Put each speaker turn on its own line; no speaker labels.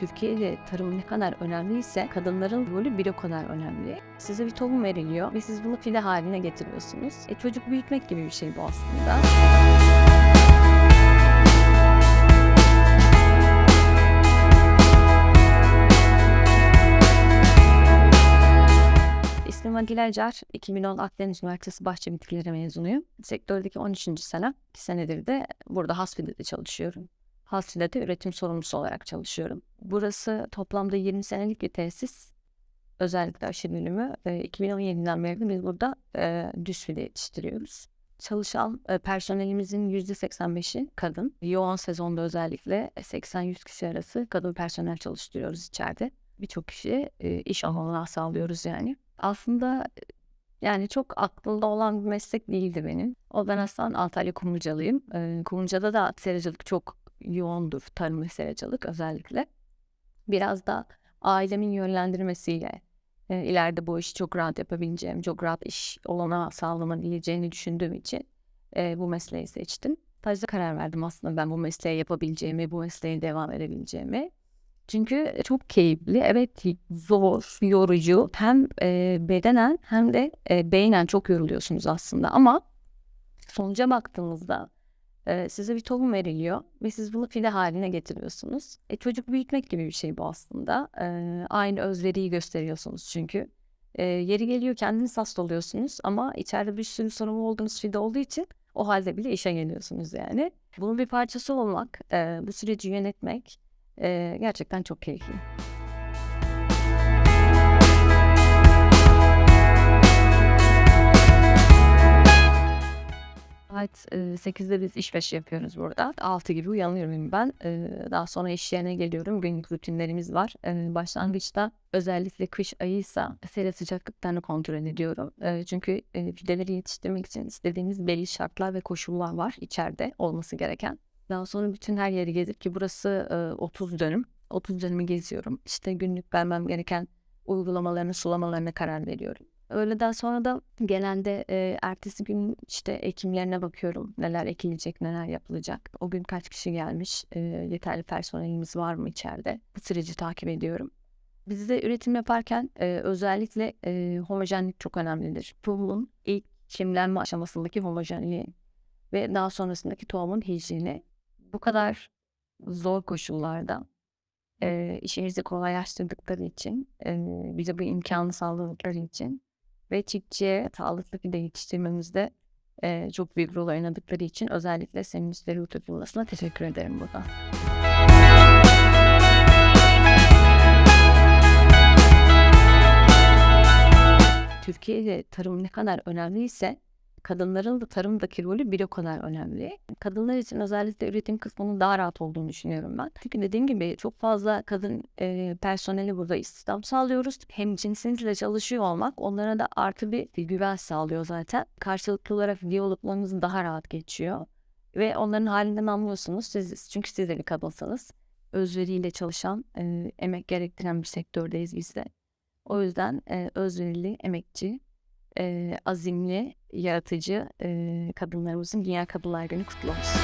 Türkiye'de tarım ne kadar önemliyse kadınların rolü bir o kadar önemli. Size bir tohum veriliyor ve siz bunu fide haline getiriyorsunuz. E, çocuk büyütmek gibi bir şey bu aslında. İsmim Adile Acar. 2010 Akdeniz Üniversitesi Bahçe Bitkileri mezunuyum. Sektördeki 13. sene. 2 senedir de burada Hasfide'de çalışıyorum. Hasfide'de üretim sorumlusu olarak çalışıyorum. Burası toplamda 20 senelik bir tesis. Özellikle aşı bölümü. E, 2017'den beri biz burada e, düz fide yetiştiriyoruz. Çalışan e, personelimizin %85'i kadın. Yoğun sezonda özellikle 80-100 kişi arası kadın personel çalıştırıyoruz içeride. Birçok kişi e, iş olanağı sağlıyoruz yani. Aslında e, yani çok aklımda olan bir meslek değildi benim. O ben aslında Antalya Kumlucalıyım. E, Kumluca'da da seracılık çok yoğundur. Tarım ve seracılık özellikle. Biraz da ailemin yönlendirmesiyle e, ileride bu işi çok rahat yapabileceğim, çok rahat iş olanağı sağlanabileceğini düşündüğüm için e, bu mesleği seçtim. Stajda karar verdim aslında ben bu mesleği yapabileceğimi, bu mesleğe devam edebileceğimi. Çünkü çok keyifli, evet zor, yorucu. Hem e, bedenen hem de e, beynen çok yoruluyorsunuz aslında. Ama sonuca baktığımızda size bir tohum veriliyor ve siz bunu fide haline getiriyorsunuz. E, çocuk büyütmek gibi bir şey bu aslında. E, aynı özveriyi gösteriyorsunuz çünkü. E, yeri geliyor kendiniz hasta oluyorsunuz ama içeride bir sürü sorumlu olduğunuz fide olduğu için o halde bile işe geliyorsunuz yani. Bunun bir parçası olmak, e, bu süreci yönetmek e, gerçekten çok keyifli. Saat e, 8'de biz işbaşı yapıyoruz burada. 6 gibi uyanıyorum ben. E, daha sonra iş yerine geliyorum. Günlük rutinlerimiz var. E, başlangıçta özellikle kış ayıysa sera sıcaklıklarını kontrol ediyorum. E, çünkü e, fideleri yetiştirmek için istediğimiz belli şartlar ve koşullar var içeride olması gereken. Daha sonra bütün her yeri gezip ki burası e, 30 dönüm. 30 dönümü geziyorum. İşte günlük vermem gereken uygulamalarını, sulamalarına karar veriyorum. Öğleden sonra da genelde e, ertesi gün işte ekimlerine bakıyorum. Neler ekilecek, neler yapılacak. O gün kaç kişi gelmiş, e, yeterli personelimiz var mı içeride? Bu süreci takip ediyorum. Bizde üretim yaparken e, özellikle e, homojenlik çok önemlidir. Tohumun ilk çimlenme aşamasındaki homojenliği ve daha sonrasındaki tohumun hijyeni. Bu kadar zor koşullarda e, işimizi kolaylaştırdıkları için, e, bize bu imkanı sağladıkları için ve çiftçiye sağlıklı fide yetiştirmemizde e, çok büyük rol oynadıkları için özellikle Seminüsleri Hututullası'na teşekkür ederim burada. Türkiye'de tarım ne kadar önemliyse kadınların da tarımdaki rolü bir o kadar önemli. Kadınlar için özellikle üretim kısmının daha rahat olduğunu düşünüyorum ben. Çünkü dediğim gibi çok fazla kadın e, personeli burada istihdam sağlıyoruz. Hem cinsinizle çalışıyor olmak onlara da artı bir güven sağlıyor zaten. Karşılıklı olarak diyaloglarınız daha rahat geçiyor. Ve onların halinden anlıyorsunuz. Siz, çünkü siz de bir kadınsınız. Özveriyle çalışan, e, emek gerektiren bir sektördeyiz biz de. O yüzden e, özverili, emekçi, e, azimli, yaratıcı e, kadınlarımızın Dünya Kadınlar Günü kutlu olsun.